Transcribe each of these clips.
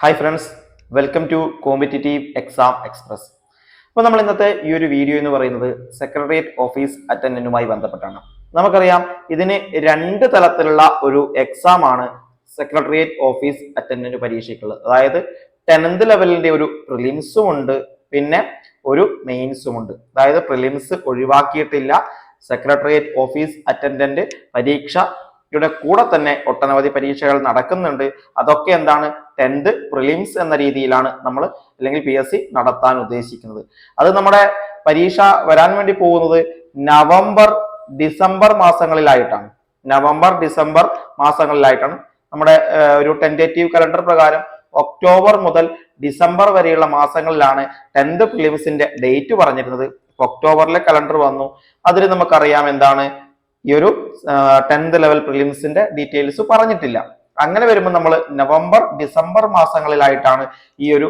Hi friends welcome to competitive exam express അപ്പോൾ നമ്മൾ ഇന്നത്തെ ഈ ഒരു വീഡിയോ എന്ന് പറയുന്നത് സെക്രട്ടേറിയറ്റ് ഓഫീസ് അറ്റൻഡന്റുമായി ബന്ധപ്പെട്ടാണ്. നമുക്കറിയാം ഇതിന് രണ്ട് തലത്തിലുള്ള ഒരു എക്സാം ആണ് സെക്രട്ടേറിയറ്റ് ഓഫീസ് അറ്റൻഡന്റ് പരീക്ഷയ്ക്കുള്ളത്. അതായത് ടെൻത്ത് ലെവലിന്റെ ഒരു പ്രിലിംസും ഉണ്ട് പിന്നെ ഒരു മെയിൻസും ഉണ്ട്. അതായത് പ്രിലിംസ് ഒഴിവാക്കിയിട്ടില്ല സെക്രട്ടേറിയറ്റ് ഓഫീസ് അറ്റൻഡന്റ് പരീക്ഷ യുടെ കൂടെ തന്നെ ഒട്ടനവധി പരീക്ഷകൾ നടക്കുന്നുണ്ട്. അതൊക്കെ എന്താണ്? ടെൻത്ത് പ്രിലിംസ് എന്ന രീതിയിലാണ് നമ്മൾ അല്ലെങ്കിൽ പി എസ് സി നടത്താൻ ഉദ്ദേശിക്കുന്നത്. അത് നമ്മുടെ പരീക്ഷ വരാൻ വേണ്ടി പോകുന്നത് നവംബർ ഡിസംബർ മാസങ്ങളിലായിട്ടാണ്. നവംബർ ഡിസംബർ മാസങ്ങളിലായിട്ടാണ്. നമ്മുടെ ഒരു ടെന്റേറ്റീവ് കലണ്ടർ പ്രകാരം ഒക്ടോബർ മുതൽ ഡിസംബർ വരെയുള്ള മാസങ്ങളിലാണ് ടെൻത്ത് പ്രിലിംസിന്റെ ഡേറ്റ് പറഞ്ഞിരുന്നത്. ഒക്ടോബറിലെ കലണ്ടർ വന്നു. അതിൽ നമുക്കറിയാം എന്താണ്? ഈ ഒരു ടെൻത്ത് ലെവൽ പ്രിലിംസിന്റെ ഡീറ്റെയിൽസ് പറഞ്ഞിട്ടില്ല. അങ്ങനെ വരുമ്പോൾ നമ്മൾ നവംബർ ഡിസംബർ മാസങ്ങളിലായിട്ടാണ് ഈ ഒരു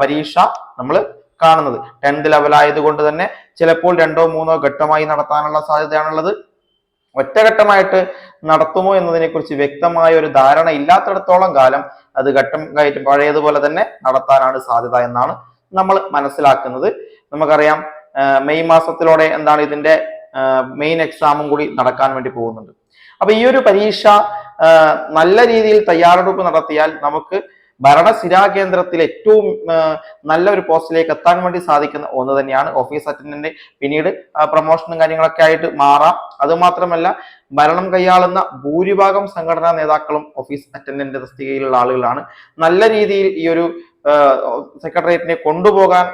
പരീക്ഷ നമ്മൾ കാണുന്നത്. ടെൻത്ത് ലെവൽ ആയതുകൊണ്ട് തന്നെ ചിലപ്പോൾ രണ്ടോ മൂന്നോ ഘട്ടമായി നടത്താനുള്ള സാധ്യതയാണുള്ളത്. ഒറ്റഘട്ടമായിട്ട് നടത്തുമോ എന്നതിനെ കുറിച്ച് വ്യക്തമായ ഒരു ധാരണ ഇല്ലാത്തിടത്തോളം കാലം അത് ഘട്ടം കയറ്റം പഴയതുപോലെ തന്നെ നടത്താനാണ് സാധ്യത എന്നാണ് നമ്മൾ മനസ്സിലാക്കുന്നത്. നമുക്കറിയാം മെയ് മാസത്തിലൂടെ എന്താണ് ഇതിന്റെ മെയിൻ എക്സാമും കൂടി നടക്കാൻ വേണ്ടി പോകുന്നുണ്ട്. അപ്പൊ ഈ ഒരു പരീക്ഷ നല്ല രീതിയിൽ തയ്യാറെടുപ്പ് നടത്തിയാൽ നമുക്ക് ഭരണസിരാ കേന്ദ്രത്തിൽ ഏറ്റവും നല്ല ഒരു പോസ്റ്റിലേക്ക് എത്താൻ വേണ്ടി സാധിക്കുന്ന ഒന്ന് തന്നെയാണ് ഓഫീസ് അറ്റൻഡന്റ് പിന്നീട് പ്രൊമോഷനും കാര്യങ്ങളൊക്കെ ആയിട്ട് മാറാം. അതുമാത്രമല്ല ഭരണം കൈയാളുന്ന ഭൂരിഭാഗം സംഘടനാ നേതാക്കളും ഓഫീസ് അറ്റൻഡന്റ് തസ്തികയിലുള്ള ആളുകളാണ്. നല്ല രീതിയിൽ ഈ ഒരു സെക്രട്ടേറിയറ്റിനെ കൊണ്ടുപോകാൻ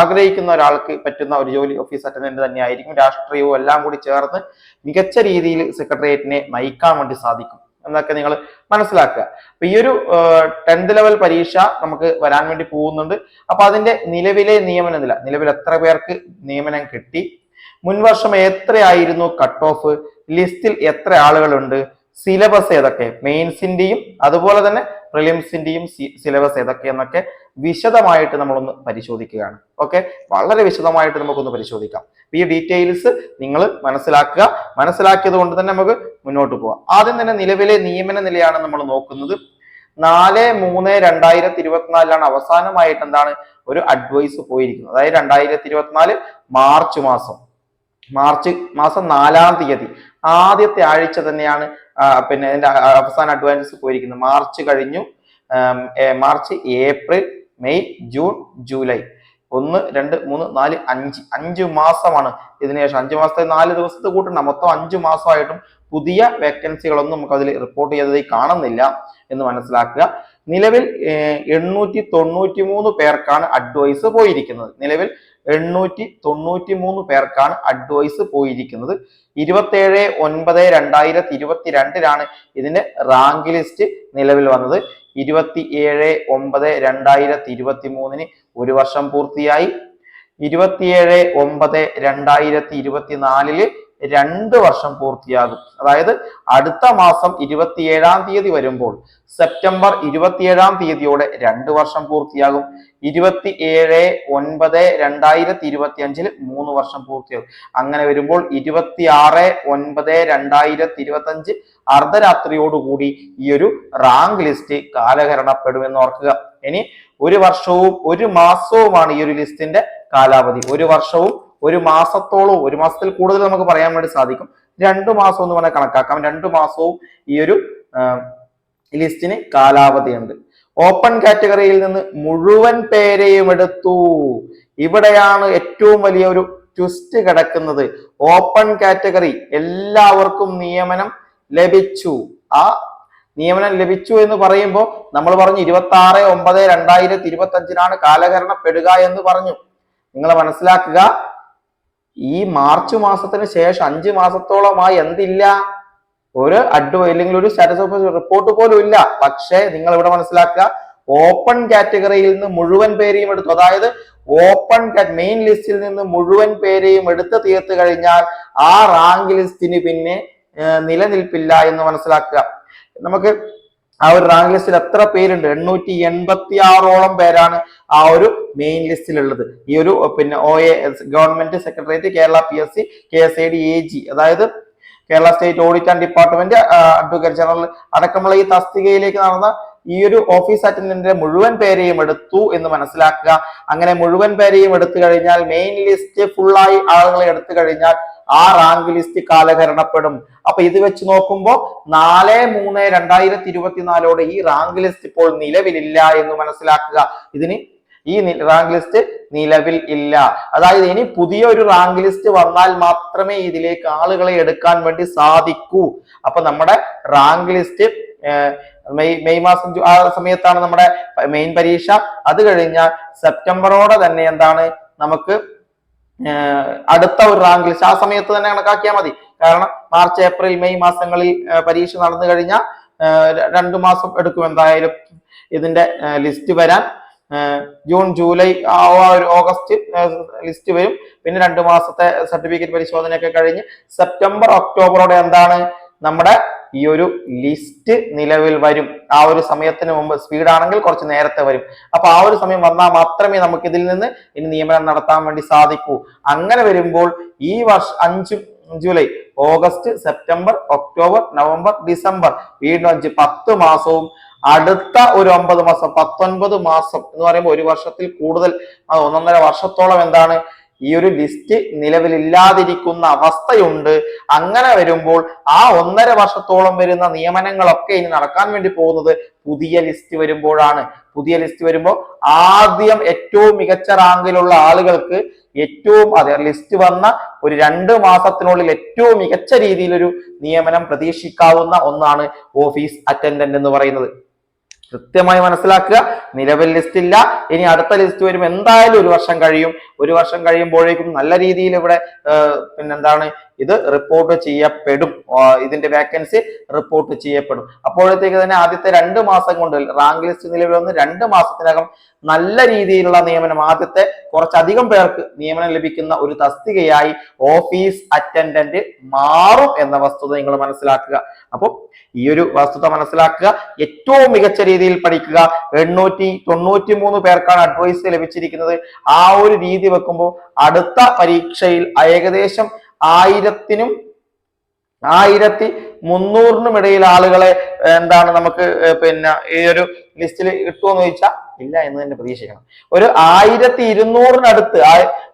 ആഗ്രഹിക്കുന്ന ഒരാൾക്ക് പറ്റുന്ന ഒരു ജോലി ഓഫീസ് അറ്റൻഡന്റ് തന്നെയായിരിക്കും. രാഷ്ട്രീയവും എല്ലാം കൂടി ചേർന്ന് മികച്ച രീതിയിൽ സെക്രട്ടേറിയറ്റിനെ നയിക്കാൻ വേണ്ടി സാധിക്കും എന്നൊക്കെ നിങ്ങൾ മനസ്സിലാക്കുക. അപ്പൊ ഈ ഒരു ടെൻത്ത് ലെവൽ പരീക്ഷ നമുക്ക് വരാൻ വേണ്ടി പോകുന്നുണ്ട്. അപ്പൊ അതിന്റെ നിലവിലെ നിയമന നില നിലവിൽ എത്ര പേർക്ക് നിയമനം കിട്ടി? മുൻവർഷം എത്രയായിരുന്നു കട്ട് ഓഫ്? ലിസ്റ്റിൽ എത്ര ആളുകളുണ്ട്? സിലബസ് ഏതൊക്കെ? മെയിൻസിന്റെയും അതുപോലെ തന്നെ പ്രിലിംസിന്റെയും സിലബസ് ഏതൊക്കെ എന്നൊക്കെ വിശദമായിട്ട് നമ്മളൊന്ന് പരിശോധിക്കുകയാണ്. ഓക്കെ? വളരെ വിശദമായിട്ട് നമുക്കൊന്ന് പരിശോധിക്കാം. ഈ ഡീറ്റെയിൽസ് നിങ്ങൾ മനസ്സിലാക്കുക. മനസ്സിലാക്കിയത് കൊണ്ട് തന്നെ നമുക്ക് മുന്നോട്ട് പോവാം. ആദ്യം തന്നെ നിലവിലെ നിയമന നിലയാണ് നമ്മൾ നോക്കുന്നത്. നാല് മൂന്ന് രണ്ടായിരത്തി ഇരുപത്തിനാലിലാണ് അവസാനമായിട്ട് എന്താണ് ഒരു അഡ്വൈസ് പോയിരിക്കുന്നത്. അതായത് രണ്ടായിരത്തി ഇരുപത്തിനാല് മാർച്ച് മാസം. മാർച്ച് മാസം നാലാം തീയതി. ആദ്യത്തെ ആഴ്ച തന്നെയാണ് പിന്നെ അതിന്റെ അവസാന അഡ്വാൻസ് പോയിരിക്കുന്നത് മാർച്ച് കഴിഞ്ഞു March April May June July. ഒന്ന് രണ്ട് മൂന്ന് നാല് അഞ്ച്. അഞ്ച് മാസമാണ് ഇതിനുശേഷം അഞ്ച് മാസത്തെ നാല് ദിവസത്തെ കൂട്ടണ്ട. മൊത്തം അഞ്ച് മാസമായിട്ടും പുതിയ വേക്കൻസികളൊന്നും നമുക്ക് അതിൽ റിപ്പോർട്ട് ചെയ്തതായി കാണുന്നില്ല എന്ന് മനസ്സിലാക്കുക. നിലവിൽ എണ്ണൂറ്റി തൊണ്ണൂറ്റി മൂന്ന് പേർക്കാണ് അഡ്വൈസ് പോയിരിക്കുന്നത്. നിലവിൽ എണ്ണൂറ്റി തൊണ്ണൂറ്റി മൂന്ന് പേർക്കാണ് അഡ്വൈസ് പോയിരിക്കുന്നത്. ഇരുപത്തേഴ് ഒൻപത് രണ്ടായിരത്തി ഇരുപത്തി രണ്ടിലാണ് ഇതിന്റെ റാങ്ക് ലിസ്റ്റ് നിലവിൽ വന്നത്. ഇരുപത്തി ഏഴ് ഒമ്പത് രണ്ടായിരത്തി ഇരുപത്തി മൂന്നിന് ഒരു വർഷം പൂർത്തിയായി. ഇരുപത്തിയേഴ് ഒമ്പത് രണ്ടായിരത്തി ഇരുപത്തിനാലിൽ രണ്ട് വർഷം പൂർത്തിയാകും. അതായത് അടുത്ത മാസം ഇരുപത്തിയേഴാം തീയതി വരുമ്പോൾ സെപ്റ്റംബർ ഇരുപത്തിയേഴാം തീയതിയോടെ രണ്ട് വർഷം പൂർത്തിയാകും. ഇരുപത്തി ഏഴ് ഒൻപത് രണ്ടായിരത്തി ഇരുപത്തി അഞ്ചിൽ മൂന്ന് വർഷം പൂർത്തിയാകും. അങ്ങനെ വരുമ്പോൾ ഇരുപത്തി ആറ് ഒൻപത് രണ്ടായിരത്തി ഇരുപത്തി അഞ്ച് അർദ്ധരാത്രിയോടുകൂടി ഈ ഒരു റാങ്ക് ലിസ്റ്റ് കാലഹരണപ്പെടുമെന്ന് ഓർക്കുക. ഇനി ഒരു വർഷവും ഒരു മാസവുമാണ് ഈ ഒരു ലിസ്റ്റിന്റെ കാലാവധി. ഒരു വർഷവും ഒരു മാസത്തോളവും ഒരു മാസത്തിൽ കൂടുതൽ നമുക്ക് പറയാൻ വേണ്ടി സാധിക്കും. രണ്ടു മാസം എന്ന് പറഞ്ഞാൽ കണക്കാക്കാം. രണ്ടു മാസവും ഈ ഒരു ലിസ്റ്റിന് കാലാവധിയുണ്ട്. ഓപ്പൺ കാറ്റഗറിയിൽ നിന്ന് മുഴുവൻ പേരെയും എടുത്തു. ഇവിടെയാണ് ഏറ്റവും വലിയ ഒരു ട്വിസ്റ്റ് കിടക്കുന്നത്. ഓപ്പൺ കാറ്റഗറി എല്ലാവർക്കും നിയമനം ലഭിച്ചു. ആ നിയമനം ലഭിച്ചു എന്ന് പറയുമ്പോൾ നമ്മൾ പറഞ്ഞു ഇരുപത്തി ആറ് ഒമ്പത് രണ്ടായിരത്തി ഇരുപത്തി അഞ്ചിനാണ് കാലഹരണപ്പെടുക എന്ന് പറഞ്ഞു. നിങ്ങൾ മനസ്സിലാക്കുക ഈ മാർച്ച് മാസത്തിന് ശേഷം അഞ്ച് മാസത്തോളമായി എന്തില്ല? ഒരു അഡ്വ അല്ലെങ്കിൽ ഒരു സ്റ്റാറ്റസ് ഓഫ് റിപ്പോർട്ട് പോലും ഇല്ല. പക്ഷേ നിങ്ങൾ ഇവിടെ മനസ്സിലാക്കുക ഓപ്പൺ കാറ്റഗറിയിൽ നിന്ന് മുഴുവൻ പേരെയും എടുത്തു. അതായത് ഓപ്പൺ മെയിൻ ലിസ്റ്റിൽ നിന്ന് മുഴുവൻ പേരെയും എടുത്ത് തീർത്ത് കഴിഞ്ഞാൽ ആ റാങ്ക് ലിസ്റ്റിന് പിന്നെ നിലനിൽപ്പില്ല എന്ന് മനസ്സിലാക്കുക. നമുക്ക് ആ ഒരു റാങ്ക് ലിസ്റ്റിൽ എത്ര പേരുണ്ട്? എണ്ണൂറ്റി എൺപത്തി ആറോളം പേരാണ് ആ ഒരു മെയിൻ ലിസ്റ്റിലുള്ളത് ഈ ഒരു പിന്നെ O A government secretariat Kerala P S C K S I D A G അതായത് Kerala state audit and department advocate general അടക്കമുള്ള ഈ തസ്തികയിലേക്ക് നടന്ന ഈ ഒരു ഓഫീസ് അറ്റൻഡന്റിന്റെ മുഴുവൻ പേരെയും എടുത്തു എന്ന് മനസ്സിലാക്കുക. അങ്ങനെ മുഴുവൻ പേരെയും എടുത്തു കഴിഞ്ഞാൽ മെയിൻ ലിസ്റ്റ് ഫുള്ളായി ആളുകളെ എടുത്തു കഴിഞ്ഞാൽ ആ റാങ്ക് ലിസ്റ്റ് കാലഹരണപ്പെടും. അപ്പൊ ഇത് വെച്ച് നോക്കുമ്പോൾ നാല് മൂന്ന് രണ്ടായിരത്തി ഇരുപത്തിനാലോടെ ഈ റാങ്ക് ലിസ്റ്റ് ഇപ്പോൾ നിലവിലില്ല എന്ന് മനസ്സിലാക്കുക. ഇതിന് ഈ റാങ്ക് ലിസ്റ്റ് നിലവിൽ ഇല്ല. അതായത് ഇനി പുതിയൊരു റാങ്ക് ലിസ്റ്റ് വന്നാൽ മാത്രമേ ഇതിലേക്ക് ആളുകളെ എടുക്കാൻ വേണ്ടി സാധിക്കൂ. അപ്പൊ നമ്മുടെ റാങ്ക് ലിസ്റ്റ് മെയ് മെയ് മാസം ആ സമയത്താണ് നമ്മുടെ മെയിൻ പരീക്ഷ. അത് കഴിഞ്ഞാൽ സെപ്റ്റംബറോടെ തന്നെ എന്താണ്? നമുക്ക് അടുത്ത ഒരു റാങ്ക് ലിസ്റ്റ് ആ സമയത്ത് തന്നെ കണക്കാക്കിയാൽ മതി. കാരണം മാർച്ച് ഏപ്രിൽ മെയ് മാസങ്ങളിൽ പരീക്ഷ നടന്നു കഴിഞ്ഞാൽ രണ്ടു മാസം എടുക്കും എന്തായാലും ഇതിന്റെ ലിസ്റ്റ് വരാൻ. ജൂൺ ജൂലൈ ആ ഒരു ഓഗസ്റ്റ് ലിസ്റ്റ് വരും. പിന്നെ രണ്ട് മാസത്തെ സർട്ടിഫിക്കറ്റ് പരിശോധനയൊക്കെ കഴിഞ്ഞ് സെപ്റ്റംബർ ഒക്ടോബറോടെ എന്താണ് നമ്മുടെ ഈ ഒരു ലിസ്റ്റ് നിലവിൽ വരും. ആ ഒരു സമയത്തിന് മുമ്പ് സ്പീഡാണെങ്കിൽ കുറച്ച് നേരത്തെ വരും. അപ്പൊ ആ ഒരു സമയം വന്നാൽ മാത്രമേ നമുക്ക് ഇതിൽ നിന്ന് ഇനി നിയമനം നടത്താൻ വേണ്ടി സാധിക്കൂ. അങ്ങനെ വരുമ്പോൾ ഈ വർഷം അഞ്ച് July August September October November December വീണ്ടും അഞ്ച് പത്ത് മാസവും അടുത്ത ഒരു ഒമ്പത് മാസം പത്തൊൻപത് മാസം എന്ന് പറയുമ്പോൾ ഒരു വർഷത്തിൽ കൂടുതൽ ഒന്നൊന്നര വർഷത്തോളം എന്താണ് ഈ ഒരു ലിസ്റ്റ് നിലവിലില്ലാതിരിക്കുന്ന അവസ്ഥയുണ്ട്. അങ്ങനെ വരുമ്പോൾ ആ ഒന്നര വർഷത്തോളം വരുന്ന നിയമനങ്ങളൊക്കെ ഇനി നടക്കാൻ വേണ്ടി പോകുന്നത് പുതിയ ലിസ്റ്റ് വരുമ്പോഴാണ്. പുതിയ ലിസ്റ്റ് വരുമ്പോൾ ആദ്യം ഏറ്റവും മികച്ച റാങ്കിലുള്ള ആളുകൾക്ക് ഏറ്റവും അതെ ലിസ്റ്റ് വന്ന ഒരു രണ്ട് മാസത്തിനുള്ളിൽ ഏറ്റവും മികച്ച രീതിയിലൊരു നിയമനം പ്രതീക്ഷിക്കാവുന്ന ഒന്നാണ് ഓഫീസ് അറ്റൻഡന്റ് എന്ന് പറയുന്നത്. കൃത്യമായി മനസ്സിലാക്കുക. നിലവിൽ ലിസ്റ്റ് ഇല്ല. ഇനി അടുത്ത ലിസ്റ്റ് വരും. എന്തായാലും ഒരു വർഷം കഴിയും. ഒരു വർഷം കഴിയുമ്പോഴേക്കും നല്ല രീതിയിൽ ഇവിടെ പിന്നെന്താണ് ഇത് റിപ്പോർട്ട് ചെയ്യപ്പെടും. ഇതിന്റെ വേക്കൻസി റിപ്പോർട്ട് ചെയ്യപ്പെടും. അപ്പോഴത്തേക്ക് തന്നെ ആദ്യത്തെ രണ്ട് മാസം കൊണ്ട് റാങ്ക് ലിസ്റ്റ് നിലവിൽ വന്ന് രണ്ട് മാസത്തിനകം നല്ല രീതിയിലുള്ള നിയമനം ആദ്യത്തെ കുറച്ചധികം പേർക്ക് നിയമനം ലഭിക്കുന്ന ഒരു തസ്തികയായി ഓഫീസ് അറ്റൻഡന്റ് മാറും എന്ന വസ്തുത നിങ്ങൾ മനസ്സിലാക്കുക. അപ്പോൾ ഈ ഒരു വസ്തുത മനസ്സിലാക്കുക. ഏറ്റവും മികച്ച രീതിയിൽ പഠിക്കുക. എണ്ണൂറ്റി തൊണ്ണൂറ്റി മൂന്ന് പേർക്കാണ് അഡ്വൈസ് ലഭിച്ചിരിക്കുന്നത്. ആ ഒരു രീതി വെക്കുമ്പോൾ അടുത്ത പരീക്ഷയിൽ ഏകദേശം ആയിരത്തിനും ആയിരത്തി മുന്നൂറിനും ഇടയിൽ ആളുകളെ എന്താണ് നമുക്ക് പിന്നെ ഈ ഒരു ലിസ്റ്റിൽ കിട്ടുമെന്ന് ചോദിച്ചാൽ ഇല്ല എന്ന് തന്നെ പ്രതീക്ഷിക്കണം. ഒരു ആയിരത്തി ഇരുന്നൂറിനടുത്ത്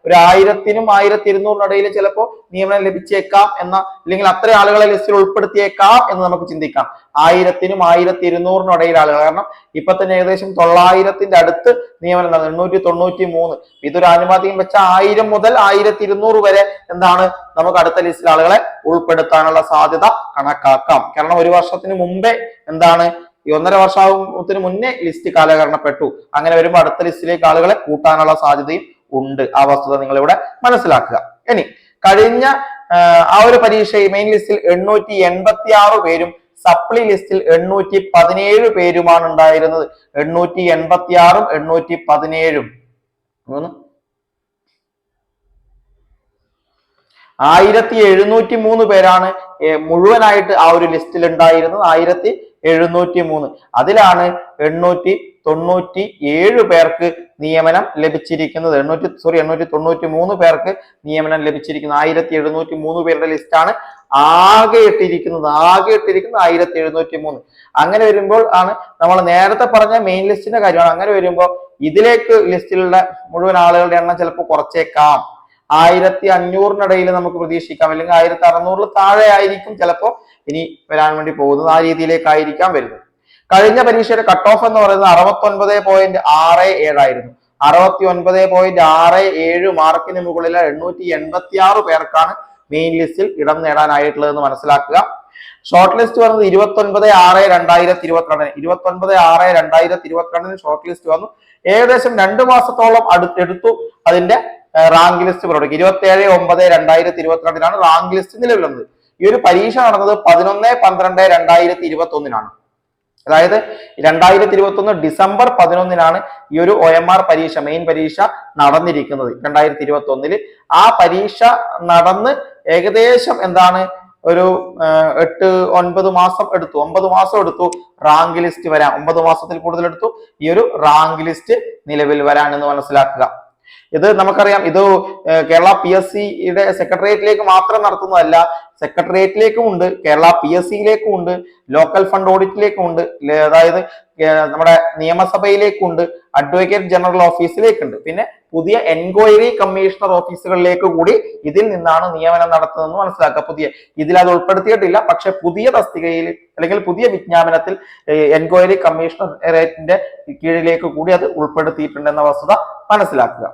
ഒരു ആയിരത്തിനും ആയിരത്തി ഇരുന്നൂറിനിടയിൽ ചിലപ്പോൾ നിയമനം ലഭിച്ചേക്കാം എന്ന അല്ലെങ്കിൽ അത്ര ആളുകളെ ലിസ്റ്റിൽ ഉൾപ്പെടുത്തിയേക്കാം എന്ന് നമുക്ക് ചിന്തിക്കാം. ആയിരത്തിനും ആയിരത്തി ഇരുന്നൂറിനും ഇടയിൽ ആളുകൾ. കാരണം ഇപ്പൊ തന്നെ ഏകദേശം തൊള്ളായിരത്തിന്റെ അടുത്ത് നിയമനം നടന്നു. എണ്ണൂറ്റി തൊണ്ണൂറ്റി മൂന്ന് ഇതൊരു ആനുപാതികം വെച്ച ആയിരം മുതൽ ആയിരത്തി ഇരുന്നൂറ് വരെ എന്താണ് നമുക്ക് അടുത്ത ലിസ്റ്റിൽ ആളുകളെ ഉൾപ്പെടുത്താനുള്ള സാധ്യത കണക്കാക്കാം. കാരണം ഒരു വർഷത്തിന് മുമ്പേ എന്താണ്? ഈ ഒന്നര വർഷത്തിന് മുന്നേ ലിസ്റ്റ് കാലഹരണപ്പെട്ടു. അങ്ങനെ വരുമ്പോൾ അടുത്ത ലിസ്റ്റിലേക്ക് ആളുകളെ കൂട്ടാനുള്ള സാധ്യതയും ഉണ്ട്. ആ വസ്തുത നിങ്ങൾ ഇവിടെ മനസ്സിലാക്കുക. ഇനി കഴിഞ്ഞ ആ, ഒരു പരീക്ഷയിൽ മെയിൻ ലിസ്റ്റിൽ എണ്ണൂറ്റി എൺപത്തി ആറ് പേരും സപ്ലി ലിസ്റ്റിൽ എണ്ണൂറ്റി പതിനേഴ് പേരുമാണ് ഉണ്ടായിരുന്നത്. എണ്ണൂറ്റി എൺപത്തി ആറും എണ്ണൂറ്റി പതിനേഴും. ആയിരത്തി എഴുന്നൂറ്റി മൂന്ന് പേരാണ് മുഴുവനായിട്ട് ആ ഒരു ലിസ്റ്റിൽ ഉണ്ടായിരുന്നത് ആയിരത്തി എഴുന്നൂറ്റി മൂന്ന്. അതിലാണ് എണ്ണൂറ്റി തൊണ്ണൂറ്റി ഏഴ് പേർക്ക് നിയമനം ലഭിച്ചിരിക്കുന്നത്. എണ്ണൂറ്റി സോറി എണ്ണൂറ്റി തൊണ്ണൂറ്റി മൂന്ന് പേർക്ക് നിയമനം ലഭിച്ചിരിക്കുന്നത്. ആയിരത്തി എഴുന്നൂറ്റി മൂന്ന് പേരുടെ ലിസ്റ്റാണ് ആകെ ഇട്ടിരിക്കുന്നത്. ആകെ ഇട്ടിരിക്കുന്നത് ആയിരത്തി എഴുന്നൂറ്റി മൂന്ന്. അങ്ങനെ വരുമ്പോൾ ആണ് നമ്മൾ നേരത്തെ പറഞ്ഞ മെയിൻ ലിസ്റ്റിന്റെ കാര്യമാണ്. അങ്ങനെ വരുമ്പോൾ ഇതിലേക്ക് ലിസ്റ്റിലുള്ള മുഴുവൻ ആളുകളുടെ എണ്ണം ചിലപ്പോൾ കുറച്ചേക്കാം. ആയിരത്തി അഞ്ഞൂറിനിടയിൽ നമുക്ക് പ്രതീക്ഷിക്കാം. അല്ലെങ്കിൽ ആയിരത്തി അറുന്നൂറിൽ താഴെ ആയിരിക്കും ചിലപ്പോൾ ഇനി വരാൻ വേണ്ടി പോകുന്നത്. ആ രീതിയിലേക്കായിരിക്കാം വരുന്നത്. കഴിഞ്ഞ പരീക്ഷയുടെ കട്ട് ഓഫ് എന്ന് പറയുന്നത് അറുപത്തി ഒൻപത് പോയിന്റ് ആറ് ഏഴായിരുന്നു. അറുപത്തി ഒൻപത് പോയിന്റ് ആറ് ഏഴ് മാർക്കിന് മുകളിൽ എണ്ണൂറ്റി എൺപത്തി ആറ് പേർക്കാണ് മെയിൻ ലിസ്റ്റിൽ ഇടം നേടാനായിട്ടുള്ളതെന്ന് മനസ്സിലാക്കുക. ഷോർട്ട് ലിസ്റ്റ് വന്നത് ഇരുപത്തി ഒൻപത് ആറ് രണ്ടായിരത്തി ഇരുപത്തിരണ്ടിന് ഇരുപത്തി ഒൻപത് ആറ് രണ്ടായിരത്തി ഇരുപത്തിരണ്ടിന് ഷോർട്ട് ലിസ്റ്റ് വന്നു. ഏകദേശം രണ്ട് മാസത്തോളം അടുത്തെടുത്തു അതിന്റെ റാങ്ക് ലിസ്റ്റ് പുറപ്പെടുവിക്കും ഇരുപത്തി ഏഴ് ഒമ്പത് രണ്ടായിരത്തി ഇരുപത്തിരണ്ടിനാണ് റാങ്ക് ലിസ്റ്റ് നിലവിലുള്ളത്. ഈ ഒരു പരീക്ഷ നടന്നത് പതിനൊന്ന് പന്ത്രണ്ട് രണ്ടായിരത്തി ഇരുപത്തി ഒന്നിനാണ് അതായത് രണ്ടായിരത്തി ഇരുപത്തി ഒന്ന് ഡിസംബർ പതിനൊന്നിനാണ് ഈ ഒരു ഒ എം ആർ പരീക്ഷ മെയിൻ പരീക്ഷ നടന്നിരിക്കുന്നത്. രണ്ടായിരത്തി ഇരുപത്തി ഒന്നിൽ ആ പരീക്ഷ നടന്ന് ഏകദേശം എന്താണ്? ഒരു എട്ട് ഒൻപത് മാസം എടുത്തു. ഒമ്പത് മാസം എടുത്തു റാങ്ക് ലിസ്റ്റ് വരാൻ. ഒമ്പത് മാസത്തിൽ കൂടുതൽ എടുത്തു. ഈ ഒരു റാങ്ക് ലിസ്റ്റ് നിലവിൽ വരാൻ എന്ന് മനസ്സിലാക്കുക. ഇത് നമുക്കറിയാം ഇത് കേരള പി എസ് സിയുടെ സെക്രട്ടേറിയറ്റിലേക്ക് മാത്രം നടത്തുന്നതല്ല സെക്രട്ടേറിയറ്റിലേക്കും ഉണ്ട് കേരള പി എസ് സിയിലേക്കും ഉണ്ട് ലോക്കൽ ഫണ്ട് ഓഡിറ്റിലേക്കും ഉണ്ട് അതായത് നമ്മുടെ നിയമസഭയിലേക്കും ഉണ്ട് അഡ്വക്കേറ്റ് ജനറൽ ഓഫീസിലേക്കുണ്ട്. പിന്നെ പുതിയ എൻക്വയറി കമ്മീഷണർ ഓഫീസുകളിലേക്ക് കൂടി ഇതിൽ നിന്നാണ് നിയമനം നടത്തുന്നതെന്ന് മനസ്സിലാക്കുക. പുതിയ ഇതിൽ അത് ഉൾപ്പെടുത്തിയിട്ടില്ല പക്ഷെ പുതിയ തസ്തികയിൽ അല്ലെങ്കിൽ പുതിയ വിജ്ഞാപനത്തിൽ എൻക്വയറി കമ്മീഷണറേറ്റിന്റെ കീഴിലേക്ക് കൂടി അത് ഉൾപ്പെടുത്തിയിട്ടുണ്ടെന്ന വസ്തുത മനസ്സിലാക്കുക.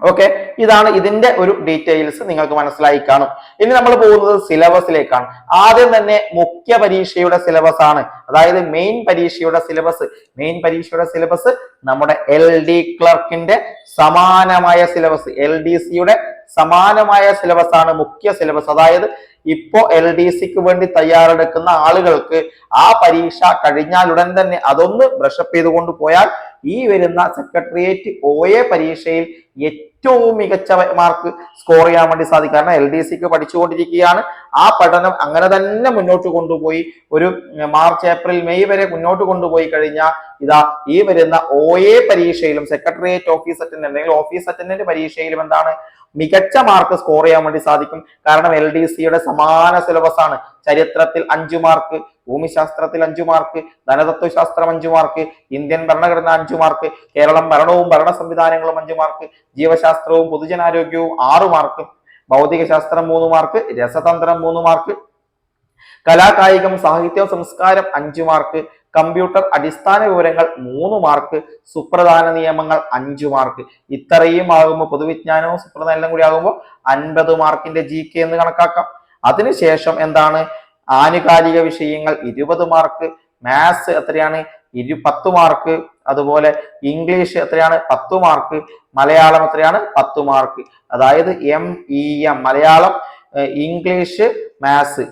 ഓക്കെ ഇതാണ് ഇതിന്റെ ഒരു ഡീറ്റെയിൽസ് നിങ്ങൾക്ക് മനസ്സിലായി കാണും. ഇനി നമ്മൾ പോകുന്നത് സിലബസിലേക്കാണ് ആദ്യം തന്നെ മുഖ്യ പരീക്ഷയുടെ സിലബസ് ആണ്. അതായത് മെയിൻ പരീക്ഷയുടെ സിലബസ് മെയിൻ പരീക്ഷയുടെ സിലബസ് നമ്മുടെ എൽ ഡി ക്ലർക്കിന്റെ സമാനമായ സിലബസ് എൽ ഡി സിയുടെ സമാനമായ സിലബസ് ആണ് മുഖ്യ സിലബസ് അതായത് ഇപ്പോ എൽ ഡി സിക്ക് വേണ്ടി തയ്യാറെടുക്കുന്ന ആളുകൾക്ക് ആ പരീക്ഷ കഴിഞ്ഞാൽ ഉടൻ തന്നെ അതൊന്ന് ബ്രഷപ്പ് ചെയ്തുകൊണ്ട് പോയാൽ ഈ വരുന്ന സെക്രട്ടേറിയറ്റ് ഒ എ പരീക്ഷയിൽ ഏറ്റവും മികച്ച മാർക്ക് സ്കോർ ചെയ്യാൻ വേണ്ടി സാധിക്കും. കാരണം എൽ ഡി സിക്ക് പഠിച്ചുകൊണ്ടിരിക്കുകയാണ്. ആ പഠനം അങ്ങനെ തന്നെ മുന്നോട്ട് കൊണ്ടുപോയി. ഒരു മാർച്ച് ഏപ്രിൽ മെയ് വരെ മുന്നോട്ട് കൊണ്ടുപോയി കഴിഞ്ഞാൽ ഇതാ ഈ വരുന്ന ഒ എ പരീക്ഷയിലും സെക്രട്ടേറിയറ്റ് ഓഫീസ് അറ്റൻഡന്റ് അല്ലെങ്കിൽ ഓഫീസ് അറ്റൻഡന്റ് പരീക്ഷയിലും എന്താണ് മികച്ച മാർക്ക് സ്കോർ ചെയ്യാൻ വേണ്ടി സാധിക്കും. കാരണം എൽ ഡി സിയുടെ സമാന സിലബസ് ആണ്. ചരിത്രത്തിൽ അഞ്ചു മാർക്ക് ഭൂമിശാസ്ത്രത്തിൽ അഞ്ചു മാർക്ക് ധനതത്വശാസ്ത്രം അഞ്ചു മാർക്ക് ഇന്ത്യൻ ഭരണഘടന അഞ്ചു മാർക്ക് കേരളം ഭരണവും ഭരണ സംവിധാനങ്ങളും അഞ്ചു മാർക്ക് ജീവശാസ്ത്രവും പൊതുജനാരോഗ്യവും ആറു മാർക്ക് ഭൗതിക ശാസ്ത്രം മൂന്ന് മാർക്ക് രസതന്ത്രം മൂന്ന് മാർക്ക് കലാകായികം സാഹിത്യം സംസ്കാരം അഞ്ചു മാർക്ക് കമ്പ്യൂട്ടർ അടിസ്ഥാന വിവരങ്ങൾ മൂന്ന് മാർക്ക് സുപ്രധാന നിയമങ്ങൾ അഞ്ചു മാർക്ക് ഇത്രയും ആകുമ്പോൾ പൊതുവിജ്ഞാനവും സുപ്രധാന എല്ലാം കൂടി ആകുമ്പോൾ അൻപത് മാർക്കിന്റെ ജി കെ എന്ന് കണക്കാക്കാം. അതിനുശേഷം എന്താണ്? ആനുകാലിക വിഷയങ്ങൾ ഇരുപത് മാർക്ക് മാത്സ് എത്രയാണ്? ഇരു പത്ത് മാർക്ക് അതുപോലെ ഇംഗ്ലീഷ് എത്രയാണ്? പത്ത് മാർക്ക് മലയാളം എത്രയാണ്? പത്ത് മാർക്ക് അതായത് M E M Malayalam English maths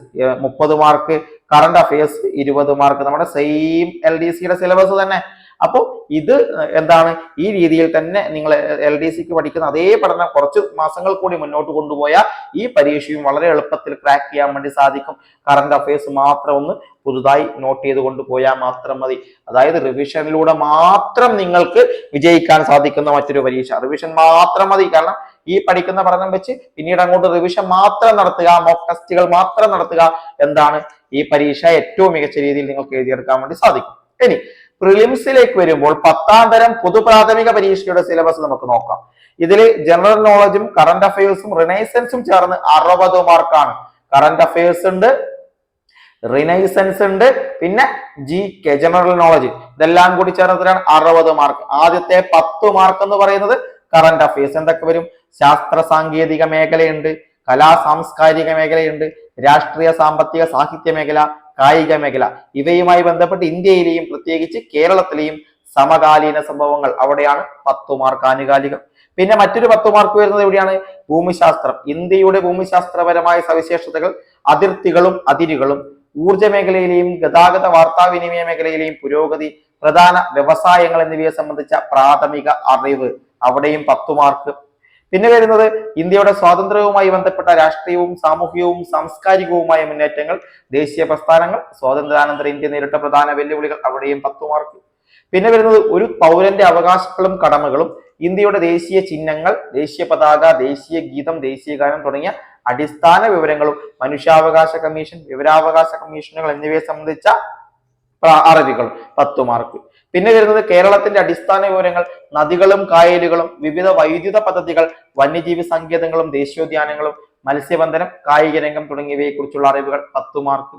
മുപ്പത് മാർക്ക് കറണ്ട് അഫയേഴ്സ് ഇരുപത് മാർക്ക് നമ്മുടെ സെയിം എൽ ഡി സിയുടെ സിലബസ് തന്നെ. അപ്പോൾ ഇത് എന്താണ്? ഈ രീതിയിൽ തന്നെ നിങ്ങൾ എൽ ഡി സിക്ക് പഠിക്കുന്ന അതേ പഠനം കുറച്ച് മാസങ്ങൾ കൂടി മുന്നോട്ട് കൊണ്ടുപോയാൽ ഈ പരീക്ഷയും വളരെ എളുപ്പത്തിൽ ക്രാക്ക് ചെയ്യാൻ വേണ്ടി സാധിക്കും. കറണ്ട് അഫയേഴ്സ് മാത്രം ഒന്ന് പുതുതായി നോട്ട് ചെയ്ത് കൊണ്ടുപോയാൽ മാത്രം മതി. അതായത് റിവിഷനിലൂടെ മാത്രം നിങ്ങൾക്ക് വിജയിക്കാൻ സാധിക്കുന്ന മറ്റൊരു പരീക്ഷ. റിവിഷൻ മാത്രം മതി. കാരണം ഈ പഠിക്കുന്ന പഠനം വെച്ച് പിന്നീട് അങ്ങോട്ട് റിവിഷൻ മാത്രം നടത്തുക മോക്ക് ടെസ്റ്റുകൾ മാത്രം നടത്തുക എന്താണ്? ഈ പരീക്ഷ ഏറ്റവും മികച്ച രീതിയിൽ നിങ്ങൾക്ക് എഴുതിയെടുക്കാൻ വേണ്ടി സാധിക്കും. ഇനി പ്രിലിംസിലേക്ക് വരുമ്പോൾ പത്താം തരം പൊതുപ്രാഥമിക പരീക്ഷയുടെ സിലബസ് നമുക്ക് നോക്കാം. ഇതിൽ ജനറൽ നോളജും കറണ്ട് അഫയേഴ്സും റിനൈസൻസും ചേർന്ന് അറുപത് മാർക്കാണ് കറണ്ട് അഫയേഴ്സ് ഉണ്ട് റിനൈസൻസ് ഉണ്ട് പിന്നെ ജി കെ ജനറൽ നോളജ് ഇതെല്ലാം കൂടി ചേർന്നതിനാണ് അറുപത് മാർക്ക് ആദ്യത്തെ പത്ത് മാർക്ക് എന്ന് പറയുന്നത് കറണ്ട് അഫയേഴ്സ് എന്തൊക്കെ വരും? ശാസ്ത്ര സാങ്കേതിക മേഖലയുണ്ട് കലാ സാംസ്കാരിക മേഖലയുണ്ട് രാഷ്ട്രീയ സാമ്പത്തിക സാഹിത്യ മേഖല കായിക മേഖല. ഇവയുമായി ബന്ധപ്പെട്ട് ഇന്ത്യയിലെയും പ്രത്യേകിച്ച് കേരളത്തിലെയും സമകാലീന സംഭവങ്ങൾ അവിടെയാണ് പത്തു മാർക്ക് ആനുകാലികം. പിന്നെ മറ്റൊരു പത്തു മാർക്ക് വരുന്നത് എവിടെയാണ്? ഭൂമിശാസ്ത്രം. ഇന്ത്യയുടെ ഭൂമിശാസ്ത്രപരമായ സവിശേഷതകൾ അതിർത്തികളും അതിരുകളും ഊർജ മേഖലയിലെയും ഗതാഗത വാർത്താവിനിമയ മേഖലയിലെയും പുരോഗതി പ്രധാന വ്യവസായങ്ങൾ എന്നിവയെ സംബന്ധിച്ച പ്രാഥമിക അറിവ് അവിടെയും പത്തു മാർക്ക് പിന്നെ വരുന്നത് ഇന്ത്യയുടെ സ്വാതന്ത്ര്യവുമായി ബന്ധപ്പെട്ട രാഷ്ട്രീയവും സാമൂഹികവും സാംസ്കാരികവുമായ മുന്നേറ്റങ്ങൾ ദേശീയ പ്രസ്ഥാനങ്ങൾ സ്വാതന്ത്ര്യാനന്തര ഇന്ത്യ നേരിട്ട പ്രധാന വെല്ലുവിളികൾ അവിടെയും പത്തു മാർക്ക് പിന്നെ വരുന്നത് ഒരു പൗരന്റെ അവകാശങ്ങളും കടമകളും ഇന്ത്യയുടെ ദേശീയ ചിഹ്നങ്ങൾ ദേശീയ പതാക ദേശീയ ഗീതം ദേശീയ ഗാനം തുടങ്ങിയ അടിസ്ഥാന വിവരങ്ങളും മനുഷ്യാവകാശ കമ്മീഷൻ വിവരാവകാശ കമ്മീഷനുകൾ എന്നിവയെ സംബന്ധിച്ച അറിവുകൾ പത്തു മാർക്ക് പിന്നെ വരുന്നത് കേരളത്തിന്റെ അടിസ്ഥാന വിവരങ്ങൾ നദികളും കായലുകളും വിവിധ വൈദ്യുത പദ്ധതികൾ വന്യജീവി സങ്കേതങ്ങളും ദേശീയോദ്യാനങ്ങളും മത്സ്യബന്ധനം കായിക രംഗം തുടങ്ങിയവയെ കുറിച്ചുള്ള അറിവുകൾ പത്തു മാർക്ക്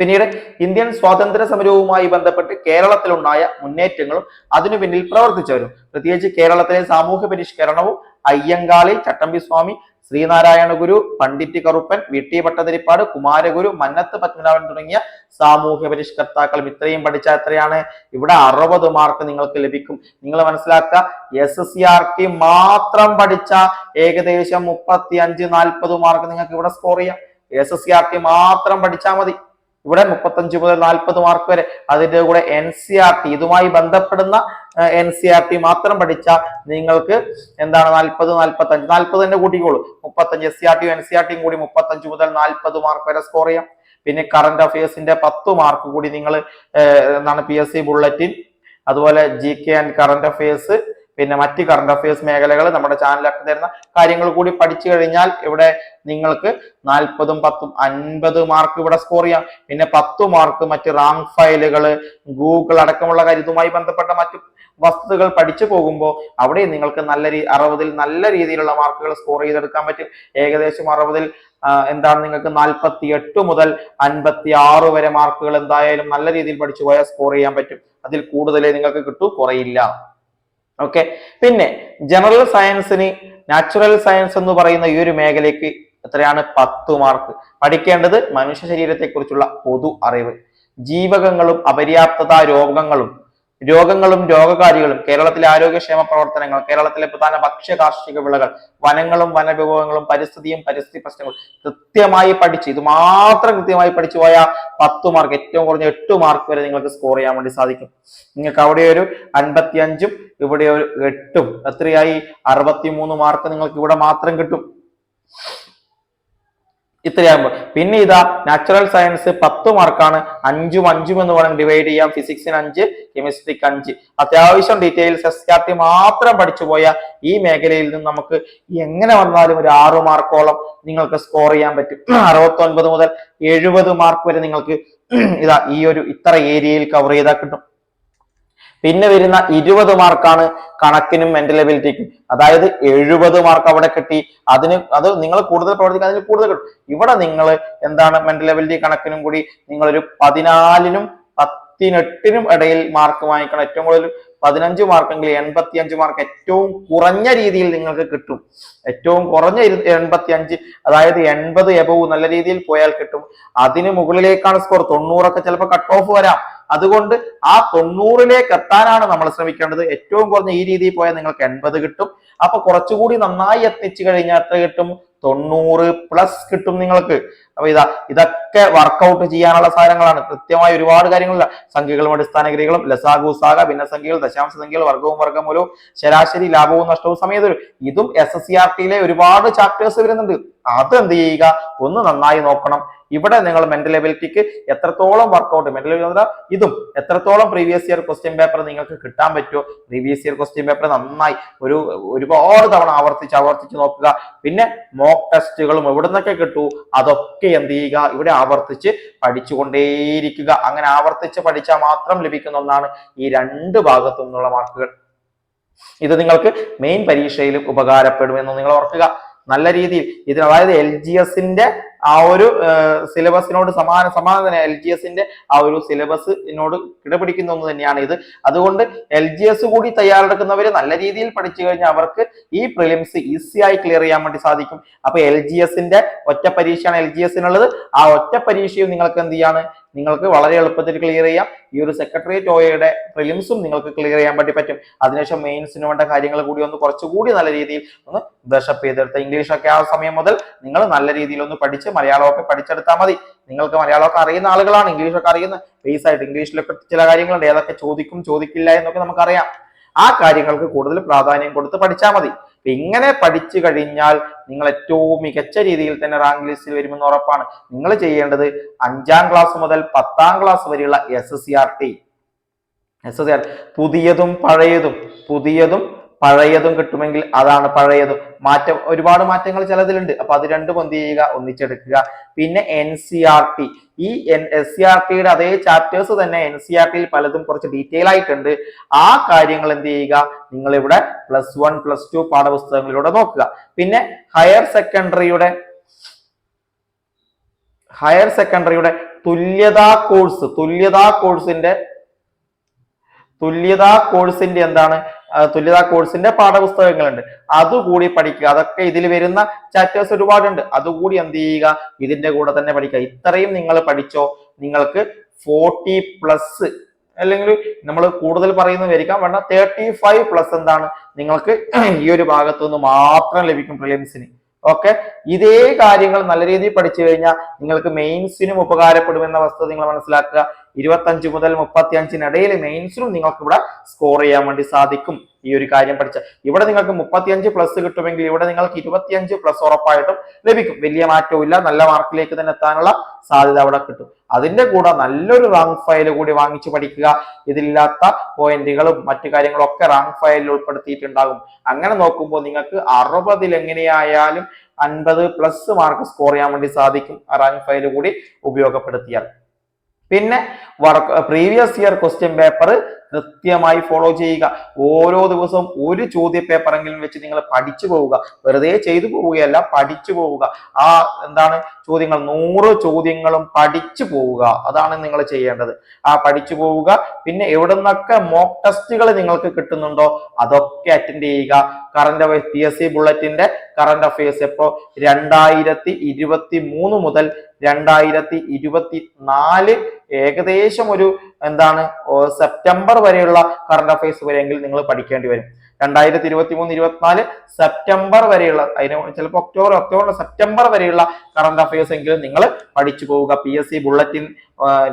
പിന്നീട് ഇന്ത്യൻ സ്വാതന്ത്ര്യ സമരവുമായി ബന്ധപ്പെട്ട് കേരളത്തിലുണ്ടായ മുന്നേറ്റങ്ങളും അതിനു പിന്നിൽ പ്രവർത്തിച്ചവരും. പ്രത്യേകിച്ച് കേരളത്തിലെ സാമൂഹ്യ പരിഷ്കരണവും അയ്യങ്കാളി ചട്ടമ്പി സ്വാമി ശ്രീനാരായണ ഗുരു പണ്ഡിറ്റ് കറുപ്പൻ വി. ടി. ഭട്ടതിരിപ്പാട് കുമാരഗുരു മന്നത്ത് പത്മനാഭൻ തുടങ്ങിയ സാമൂഹ്യ പരിഷ്കർത്താക്കളും ഇത്രയും പഠിച്ച എത്രയാണ്? ഇവിടെ അറുപത് മാർക്ക് നിങ്ങൾക്ക് ലഭിക്കും. നിങ്ങൾ മനസ്സിലാക്കുക S S C R T മാത്രം പഠിച്ച ഏകദേശം മുപ്പത്തി അഞ്ച് നാൽപ്പത് മാർക്ക് നിങ്ങൾക്ക് ഇവിടെ സ്കോർ ചെയ്യാം. S S C R T മാത്രം പഠിച്ചാൽ മതി. ഇവിടെ മുപ്പത്തഞ്ച് മുതൽ നാൽപ്പത് മാർക്ക് വരെ. അതിന്റെ കൂടെ എൻ സി ആർ ടി ഇതുമായി ബന്ധപ്പെടുന്ന എൻ സി ആർ ടി മാത്രം പഠിച്ചാൽ നിങ്ങൾക്ക് എന്താണ് നാൽപ്പത് നാൽപ്പത്തി അഞ്ച് നാൽപ്പത് തന്നെ കൂട്ടിക്കോളൂ. മുപ്പത്തഞ്ച് എസ് സി ആർ ടിയും എൻ സി ആർ ടിയും കൂടി മുപ്പത്തഞ്ച് മുതൽ നാൽപ്പത് മാർക്ക് വരെ സ്കോർ ചെയ്യാം. പിന്നെ കറണ്ട് അഫയേഴ്സിന്റെ പത്ത് മാർക്ക് കൂടി നിങ്ങൾ എന്താണ് പി എസ് സി ബുള്ളറ്റിൻ അതുപോലെ G K and current affairs പിന്നെ മറ്റ് കറണ്ട് അഫയേഴ്സ് മേഖലകൾ നമ്മുടെ ചാനലൊക്കെ തരുന്ന കാര്യങ്ങൾ കൂടി പഠിച്ചു കഴിഞ്ഞാൽ ഇവിടെ നിങ്ങൾക്ക് നാൽപ്പതും പത്തും അൻപത് മാർക്ക് ഇവിടെ സ്കോർ ചെയ്യാം. പിന്നെ പത്ത് മാർക്ക് മറ്റ് റാങ്ക് ഫയലുകൾ ഗൂഗിൾ അടക്കമുള്ള കാര്യവുമായി ബന്ധപ്പെട്ട മറ്റു വസ്തുതകൾ പഠിച്ചു പോകുമ്പോൾ അവിടെ നിങ്ങൾക്ക് നല്ല രീതി അറുപതിൽ നല്ല രീതിയിലുള്ള മാർക്കുകൾ സ്കോർ ചെയ്തെടുക്കാൻ പറ്റും. ഏകദേശം അറുപതിൽ എന്താണ് നിങ്ങൾക്ക് നാൽപ്പത്തി എട്ട് മുതൽ അൻപത്തി ആറ് വരെ മാർക്കുകൾ എന്തായാലും നല്ല രീതിയിൽ പഠിച്ചു പോയാൽ സ്കോർ ചെയ്യാൻ പറ്റും. അതിൽ കൂടുതലേ നിങ്ങൾക്ക് കിട്ടൂ കുറയില്ല. ഓക്കെ പിന്നെ ജനറൽ സയൻസിന് നാച്ചുറൽ സയൻസ് എന്ന് പറയുന്ന ഈ ഒരു മേഖലയ്ക്ക് എത്രയാണ്? പത്ത് മാർക്ക് പഠിക്കേണ്ടത് മനുഷ്യ ശരീരത്തെക്കുറിച്ചുള്ള പൊതു അറിവ്. ജീവകങ്ങളും അപര്യാപ്തത രോഗങ്ങളും രോഗങ്ങളും രോഗകാരികളും കേരളത്തിലെ ആരോഗ്യക്ഷേമ പ്രവർത്തനങ്ങൾ കേരളത്തിലെ പ്രധാന ഭക്ഷ്യ കാർഷിക വിളകൾ വനങ്ങളും വനവിഭവങ്ങളും പരിസ്ഥിതിയും പരിസ്ഥിതി പ്രശ്നങ്ങളും കൃത്യമായി പഠിച്ച് ഇത് മാത്രം കൃത്യമായി പഠിച്ചു പോയാൽ പത്ത് മാർക്ക് ഏറ്റവും കുറഞ്ഞ എട്ട് മാർക്ക് വരെ നിങ്ങൾക്ക് സ്കോർ ചെയ്യാൻ വേണ്ടി സാധിക്കും. നിങ്ങൾക്ക് അവിടെ ഒരു അൻപത്തി അഞ്ചും ഇവിടെ ഒരു എട്ടും എത്രയായി? അറുപത്തി മൂന്ന് മാർക്ക് നിങ്ങൾക്ക് ഇവിടെ മാത്രം കിട്ടും. ഇത്രയാകുമ്പോൾ. പിന്നെ ഇതാ നാച്ചുറൽ സയൻസ് പത്ത് മാർക്കാണ് അഞ്ചും അഞ്ചും എന്ന് വേണം ഡിവൈഡ് ചെയ്യാം. ഫിസിക്സിന് അഞ്ച് കെമിസ്ട്രിക്ക് അഞ്ച്. അത്യാവശ്യം ഡീറ്റെയിൽസ് എസ് ആർ മാത്രം പഠിച്ചു പോയ ഈ മേഖലയിൽ നിന്ന് നമുക്ക് എങ്ങനെ വന്നാലും ഒരു ആറു മാർക്കോളം നിങ്ങൾക്ക് സ്കോർ ചെയ്യാൻ പറ്റും. അറുപത്തി മുതൽ എഴുപത് മാർക്ക് വരെ നിങ്ങൾക്ക് ഇതാ ഈ ഒരു ഇത്ര ഏരിയയിൽ കവർ ചെയ്താൽ കിട്ടും. പിന്നെ വരുന്ന ഇരുപത് മാർക്കാണ് കണക്കിനും മെന്റൽ എബിലിറ്റിക്കും അതായത് എഴുപത് മാർക്ക് അവിടെ കിട്ടി. അതിന് അത് നിങ്ങൾ കൂടുതൽ പ്രവർത്തിക്കാൻ അതിന് കൂടുതൽ കിട്ടും. ഇവിടെ നിങ്ങൾ എന്താണ് മെന്റൽ എബിലിറ്റി കണക്കിനും കൂടി നിങ്ങളൊരു പതിനാലിനും പത്തിനെട്ടിനും ഇടയിൽ മാർക്ക് വാങ്ങിക്കണം. ഏറ്റവും കൂടുതൽ പതിനഞ്ച് മാർക്കെങ്കിൽ എൺപത്തി അഞ്ച് മാർക്ക് ഏറ്റവും കുറഞ്ഞ രീതിയിൽ നിങ്ങൾക്ക് കിട്ടും. ഏറ്റവും കുറഞ്ഞ എൺപത്തി അഞ്ച് അതായത് എൺപത് എബവ് നല്ല രീതിയിൽ പോയാൽ കിട്ടും. അതിന് മുകളിലേക്കാണ് സ്കോർ തൊണ്ണൂറൊക്കെ ചിലപ്പോൾ കട്ട് ഓഫ് വരാം. അതുകൊണ്ട് ആ തൊണ്ണൂറിലേക്ക് എത്താനാണ് നമ്മൾ ശ്രമിക്കേണ്ടത്. ഏറ്റവും കുറഞ്ഞ ഈ രീതിയിൽ പോയാൽ നിങ്ങൾക്ക് എൺപത് കിട്ടും. അപ്പൊ കുറച്ചുകൂടി നന്നായി എത്തിച്ചു കഴിഞ്ഞാൽ എത്ര കിട്ടും? തൊണ്ണൂറ് പ്ലസ് കിട്ടും നിങ്ങൾക്ക്. അപ്പൊ ഇതാ ഇതൊക്കെ വർക്കൗട്ട് ചെയ്യാനുള്ള സാധനങ്ങളാണ്. കൃത്യമായ ഒരുപാട് കാര്യങ്ങളില്ല സംഖ്യകളും അടിസ്ഥാന ക്രിയകളും ഭിന്ന ഭിന്നസംഖ്യകൾ ദശാംശ സംഖ്യകൾ വർഗവും വർഗമൂലവും ശരാശരി ലാഭവും നഷ്ടവും സമയത്ത് വരും ഇതും എസ് എസ് സി ആർ ടിയിലെ ഒരുപാട് ചാപ്റ്റേഴ്സ് വരുന്നുണ്ട്. അത് എന്ത് ചെയ്യുക? ഒന്ന് നന്നായി നോക്കണം. ഇവിടെ നിങ്ങൾ മെന്റൽ എബിലിറ്റിക്ക് എത്രത്തോളം വർക്ക്ഔട്ട് മെന്റൽ ഇതും എത്രത്തോളം പ്രീവിയസ് ഇയർ ക്വസ്റ്റ്യൻ പേപ്പർ നിങ്ങൾക്ക് കിട്ടാൻ പറ്റുമോ പ്രീവിയസ് ഇയർ ക്വസ്റ്റ്യൻ പേപ്പർ നന്നായി ഒരു ഒരുപാട് തവണ ആവർത്തിച്ച് ആവർത്തിച്ച് നോക്കുക. പിന്നെ മോക്ക് ടെസ്റ്റുകളും എവിടെ നിന്നൊക്കെ കിട്ടൂ? അതൊക്കെ എന്ത് ചെയ്യുക? ഇവിടെ ആവർത്തിച്ച് പഠിച്ചുകൊണ്ടേയിരിക്കുക. അങ്ങനെ ആവർത്തിച്ച് പഠിച്ചാൽ മാത്രം ലഭിക്കുന്ന ഒന്നാണ് ഈ രണ്ട് ഭാഗത്തു നിന്നുള്ള മാർക്കുകൾ. ഇത് നിങ്ങൾക്ക് മെയിൻ പരീക്ഷയിലും ഉപകാരപ്പെടുമെന്ന് നിങ്ങൾ ഓർക്കുക. നല്ല രീതിയിൽ ഇതിന് അതായത് എൽ ജി എസിന്റെ ആ ഒരു സിലബസിനോട് സമാന സമാനം തന്നെ എൽ ജി എസിന്റെ ആ ഒരു സിലബസിനോട് കിടപിടിക്കുന്ന ഒന്ന് തന്നെയാണ് ഇത്. അതുകൊണ്ട് എൽ ജി എസ് കൂടി തയ്യാറെടുക്കുന്നവർ നല്ല രീതിയിൽ പഠിച്ചു കഴിഞ്ഞാൽ അവർക്ക് ഈ പ്രിലിംസ് ഈസി ആയി ക്ലിയർ ചെയ്യാൻ വേണ്ടി സാധിക്കും. അപ്പൊ എൽ ജി എസിന്റെ ഒറ്റ പരീക്ഷയാണ് എൽ ജി എസിനുള്ളത് ആ ഒറ്റ പരീക്ഷയും നിങ്ങൾക്ക് എന്ത് ചെയ്യാണ്? നിങ്ങൾക്ക് വളരെ എളുപ്പത്തിൽ ക്ലിയർ ചെയ്യാം. ഈ ഒരു സെക്രട്ടേറിയറ്റ് ഓയയുടെ പ്രിലിംസും നിങ്ങൾക്ക് ക്ലിയർ ചെയ്യാൻ വേണ്ടി പറ്റും. അതിനുശേഷം മെയിൻസിന് വേണ്ട കാര്യങ്ങൾ കൂടി ഒന്ന് കുറച്ചുകൂടി നല്ല രീതിയിൽ ഒന്ന് ബ്രഷപ്പ് ചെയ്തെടുത്ത ഇംഗ്ലീഷൊക്കെ ആ സമയം മുതൽ നിങ്ങൾ നല്ല രീതിയിൽ ഒന്ന് പഠിച്ച് മലയാളമൊക്കെ പഠിച്ചെടുത്താൽ മതി. നിങ്ങൾക്ക് മലയാളമൊക്കെ അറിയുന്ന ആളുകളാണ്. ഇംഗ്ലീഷൊക്കെ അറിയുന്ന ബേസ് ആയിട്ട് ഇംഗ്ലീഷിലൊക്കെ ചില കാര്യങ്ങളുണ്ട്. ഏതൊക്കെ ചോദിക്കും ചോദിക്കില്ല എന്നൊക്കെ നമുക്കറിയാം. ആ കാര്യങ്ങൾക്ക് കൂടുതൽ പ്രാധാന്യം കൊടുത്ത് പഠിച്ചാൽ മതി. ഇങ്ങനെ പഠിച്ചു കഴിഞ്ഞാൽ നിങ്ങൾ ഏറ്റവും മികച്ച രീതിയിൽ തന്നെ റാങ്ക് ലിസ്റ്റിൽ വരുമെന്ന് ഉറപ്പാണ്. നിങ്ങൾ ചെയ്യേണ്ടത് അഞ്ചാം ക്ലാസ് മുതൽ പത്താം ക്ലാസ് വരെയുള്ള S S C R T S S R പുതിയതും പഴയതും പുതിയതും പഴയതും കിട്ടുമെങ്കിൽ അതാണ് പഴയതും. മാറ്റം ഒരുപാട് മാറ്റങ്ങൾ ചിലതിലുണ്ട്. അപ്പൊ അത് രണ്ടും എന്ത് ചെയ്യുക? ഒന്നിച്ചെടുക്കുക. പിന്നെ എൻ സി ആർ ടി ഈ എൻ എസ് സി ആർ ടിയുടെ അതേ ചാപ്റ്റേഴ്സ് തന്നെ എൻ സി ആർ ടിയിൽ പലതും കുറച്ച് ഡീറ്റെയിൽ ആയിട്ടുണ്ട്. ആ കാര്യങ്ങൾ എന്ത് ചെയ്യുക? നിങ്ങൾ ഇവിടെ പ്ലസ് വൺ പ്ലസ് ടു പാഠപുസ്തകങ്ങളിലൂടെ നോക്കുക. പിന്നെ ഹയർ സെക്കൻഡറിയുടെ ഹയർ സെക്കൻഡറിയുടെ തുല്യതാ കോഴ്സ് തുല്യതാ കോഴ്സിന്റെ തുല്യതാ കോഴ്സിന്റെ എന്താണ്? തുല്യതാ കോഴ്സിന്റെ പാഠപുസ്തകങ്ങളുണ്ട്. അതുകൂടി പഠിക്കുക. അതൊക്കെ ഇതിൽ വരുന്ന ചാപ്റ്റേഴ്സ് ഒരുപാടുണ്ട്. അതുകൂടി എന്ത് ചെയ്യുക? ഇതിന്റെ കൂടെ തന്നെ പഠിക്കുക. ഇത്രയും നിങ്ങൾ പഠിച്ചോ നിങ്ങൾക്ക് ഫോർട്ടി പ്ലസ് അല്ലെങ്കിൽ നമ്മൾ കൂടുതൽ പറയുന്നത് വരിക്കാം വേണ്ട തേർട്ടി ഫൈവ് പ്ലസ് എന്താണ്? നിങ്ങൾക്ക് ഈ ഒരു ഭാഗത്തു നിന്ന് മാത്രം ലഭിക്കും പ്രിലിംസിന് ഓക്കെ? ഇതേ കാര്യങ്ങൾ നല്ല രീതിയിൽ പഠിച്ചു കഴിഞ്ഞാൽ നിങ്ങൾക്ക് മെയിൻസിനും ഉപകാരപ്പെടുമെന്ന വസ്തുത നിങ്ങൾ മനസ്സിലാക്കുക. ഇരുപത്തഞ്ച് മുതൽ മുപ്പത്തി അഞ്ചിനിടയിൽ മെയിൻസിനും നിങ്ങൾക്ക് ഇവിടെ സ്കോർ ചെയ്യാൻ വേണ്ടി സാധിക്കും ഈ ഒരു കാര്യം പഠിച്ച ഇവിടെ നിങ്ങൾക്ക് മുപ്പത്തിയഞ്ച് പ്ലസ് കിട്ടുമെങ്കിൽ ഇവിടെ നിങ്ങൾക്ക് ഇരുപത്തിയഞ്ച് പ്ലസ് ഉറപ്പായിട്ടും ലഭിക്കും. വലിയ മാറ്റവും ഇല്ല നല്ല മാർക്കിലേക്ക് തന്നെ എത്താനുള്ള സാധ്യത അവിടെ കിട്ടും. അതിന്റെ കൂടെ നല്ലൊരു റാങ്ക് ഫയൽ കൂടി വാങ്ങിച്ചു പഠിക്കുക. ഇതില്ലാത്ത പോയിന്റുകളും മറ്റു കാര്യങ്ങളും ഒക്കെ റാങ്ക് ഫയലിൽ ഉൾപ്പെടുത്തിയിട്ടുണ്ടാകും. അങ്ങനെ നോക്കുമ്പോൾ നിങ്ങൾക്ക് അറുപതിൽ എങ്ങനെയായാലും അൻപത് പ്ലസ് മാർക്ക് സ്കോർ ചെയ്യാൻ വേണ്ടി സാധിക്കും ആ റാങ്ക് ഫയൽ കൂടി ഉപയോഗപ്പെടുത്തിയാൽ. പിന്നെ work previous year question paper കൃത്യമായി ഫോളോ ചെയ്യുക. ഓരോ ദിവസവും ഒരു ചോദ്യ പേപ്പറെങ്കിലും വെച്ച് നിങ്ങൾ പഠിച്ചു പോവുക. വെറുതെ ചെയ്തു പോവുകയല്ല പഠിച്ചു പോവുക. ആ എന്താണ് ചോദ്യങ്ങൾ? നൂറ് ചോദ്യങ്ങളും പഠിച്ചു പോവുക. അതാണ് നിങ്ങൾ ചെയ്യേണ്ടത്. ആ പഠിച്ചു പോവുക. പിന്നെ എവിടെ നിന്നൊക്കെ മോക്ക് ടെസ്റ്റുകൾ നിങ്ങൾക്ക് കിട്ടുന്നുണ്ടോ? അതൊക്കെ അറ്റൻഡ് ചെയ്യുക. Current affairs P S C ബുള്ളറ്റിന്റെ current affairs എപ്പോ രണ്ടായിരത്തി ഇരുപത്തി മൂന്ന് മുതൽ രണ്ടായിരത്തി ഇരുപത്തി നാല് ഏകദേശം ഒരു എന്താണ് സെപ്റ്റംബർ വരെയുള്ള കറണ്ട് അഫയേഴ്സ് വരെയെങ്കിൽ നിങ്ങൾ പഠിക്കേണ്ടി വരും. രണ്ടായിരത്തി ഇരുപത്തി മൂന്ന് ഇരുപത്തിനാല് സെപ്റ്റംബർ വരെയുള്ള അതിന് ചിലപ്പോൾ ഒക്ടോബർ ഒക്ടോബർ സെപ്റ്റംബർ വരെയുള്ള കറണ്ട് അഫയേഴ്സ് എങ്കിലും നിങ്ങൾ പഠിച്ചു പോവുക. പി എസ് സി ബുള്ളറ്റിൻ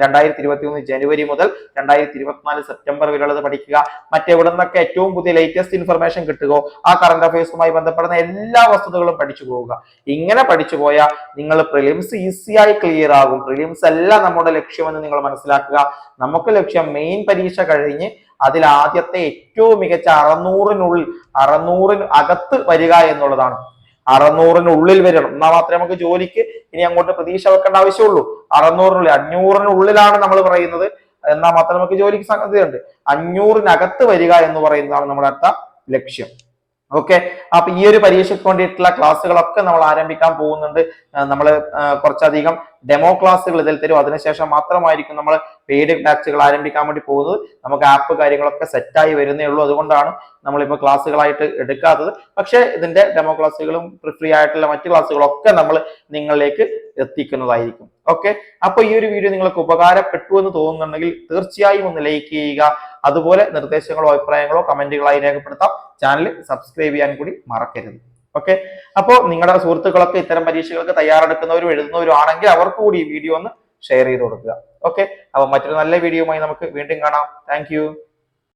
രണ്ടായിരത്തി ഇരുപത്തി മൂന്ന് ജനുവരി മുതൽ രണ്ടായിരത്തി ഇരുപത്തിനാല് സെപ്റ്റംബർ വരെയുള്ളത് പഠിക്കുക. മറ്റെവിടെ നിന്നൊക്കെ ഏറ്റവും പുതിയ ലേറ്റസ്റ്റ് ഇൻഫർമേഷൻ കിട്ടുകയോ ആ കറണ്ട് അഫയേഴ്സുമായി ബന്ധപ്പെടുന്ന എല്ലാ വസ്തുതകളും പഠിച്ചു പോവുക. ഇങ്ങനെ പഠിച്ചു പോയാൽ നിങ്ങൾ പ്രിലിംസ് ഈസിയായി ക്ലിയർ ആകും. പ്രിലിംസ് അല്ല നമ്മുടെ ലക്ഷ്യമെന്ന് നിങ്ങൾ മനസ്സിലാക്കുക. നമുക്ക് ലക്ഷ്യം മെയിൻ പരീക്ഷ കഴിഞ്ഞ് അതിൽ ആദ്യത്തെ ഏറ്റവും മികച്ച അറുന്നൂറിനുള്ളിൽ അറുന്നൂറിന് അകത്ത് വരിക എന്നുള്ളതാണ്. അറുന്നൂറിനുള്ളിൽ വരണം. എന്നാൽ മാത്രമേ നമുക്ക് ജോലിക്ക് ഇനി അങ്ങോട്ട് പ്രതീക്ഷ വെക്കേണ്ട ആവശ്യമുള്ളൂ. അറുന്നൂറിനുള്ളിൽ അഞ്ഞൂറിനുള്ളിലാണ് നമ്മൾ പറയുന്നത്. എന്നാൽ മാത്രമേ നമുക്ക് ജോലിക്ക് സാധ്യതയുണ്ട്. അഞ്ഞൂറിനകത്ത് വരിക എന്ന് പറയുന്നതാണ് നമ്മുടെ അടുത്ത ലക്ഷ്യം. ഓക്കെ അപ്പൊ ഈ ഒരു പരീക്ഷയ്ക്ക് വേണ്ടിയിട്ടുള്ള ക്ലാസ്സുകളൊക്കെ നമ്മൾ ആരംഭിക്കാൻ പോകുന്നുണ്ട്. നമ്മൾ കുറച്ചധികം ഡെമോ ക്ലാസ്സുകൾ ഇതിൽ തരും. അതിനുശേഷം മാത്രമായിരിക്കും നമ്മൾ പെയ്ഡ് ബാച്ചുകൾ ആരംഭിക്കാൻ വേണ്ടി പോകുന്നത്. നമുക്ക് ആപ്പ് കാര്യങ്ങളൊക്കെ സെറ്റായി വരുന്നേ ഉള്ളൂ. അതുകൊണ്ടാണ് നമ്മളിപ്പോൾ ക്ലാസ്സുകളായിട്ട് എടുക്കാത്തത്. പക്ഷേ ഇതിന്റെ ഡെമോ ക്ലാസ്സുകളും ഫ്രീ ആയിട്ടുള്ള മറ്റു ക്ലാസ്സുകളൊക്കെ നമ്മൾ നിങ്ങളിലേക്ക് എത്തിക്കുന്നതായിരിക്കും. ഓക്കെ അപ്പൊ ഈ ഒരു വീഡിയോ നിങ്ങൾക്ക് ഉപകാരപ്പെട്ടു എന്ന് തോന്നുന്നുണ്ടെങ്കിൽ തീർച്ചയായും ഒന്ന് ലൈക്ക് ചെയ്യുക. അതുപോലെ നിർദ്ദേശങ്ങളോ അഭിപ്രായങ്ങളോ കമന്റുകളായി രേഖപ്പെടുത്താം. ചാനൽ സബ്സ്ക്രൈബ് ചെയ്യാൻ കൂടി മറക്കരുത്. ഓക്കെ അപ്പോൾ നിങ്ങളുടെ സുഹൃത്തുക്കളൊക്കെ ഇത്തരം പരീക്ഷകൾക്ക് തയ്യാറെടുക്കുന്നവരും എഴുതുന്നവരും ആണെങ്കിൽ അവർക്ക് കൂടി ഈ വീഡിയോ ഒന്ന് ഷെയർ ചെയ്ത് കൊടുക്കുക. ഓക്കെ അപ്പോൾ മറ്റൊരു നല്ല വീഡിയോയുമായി നമുക്ക് വീണ്ടും കാണാം. താങ്ക്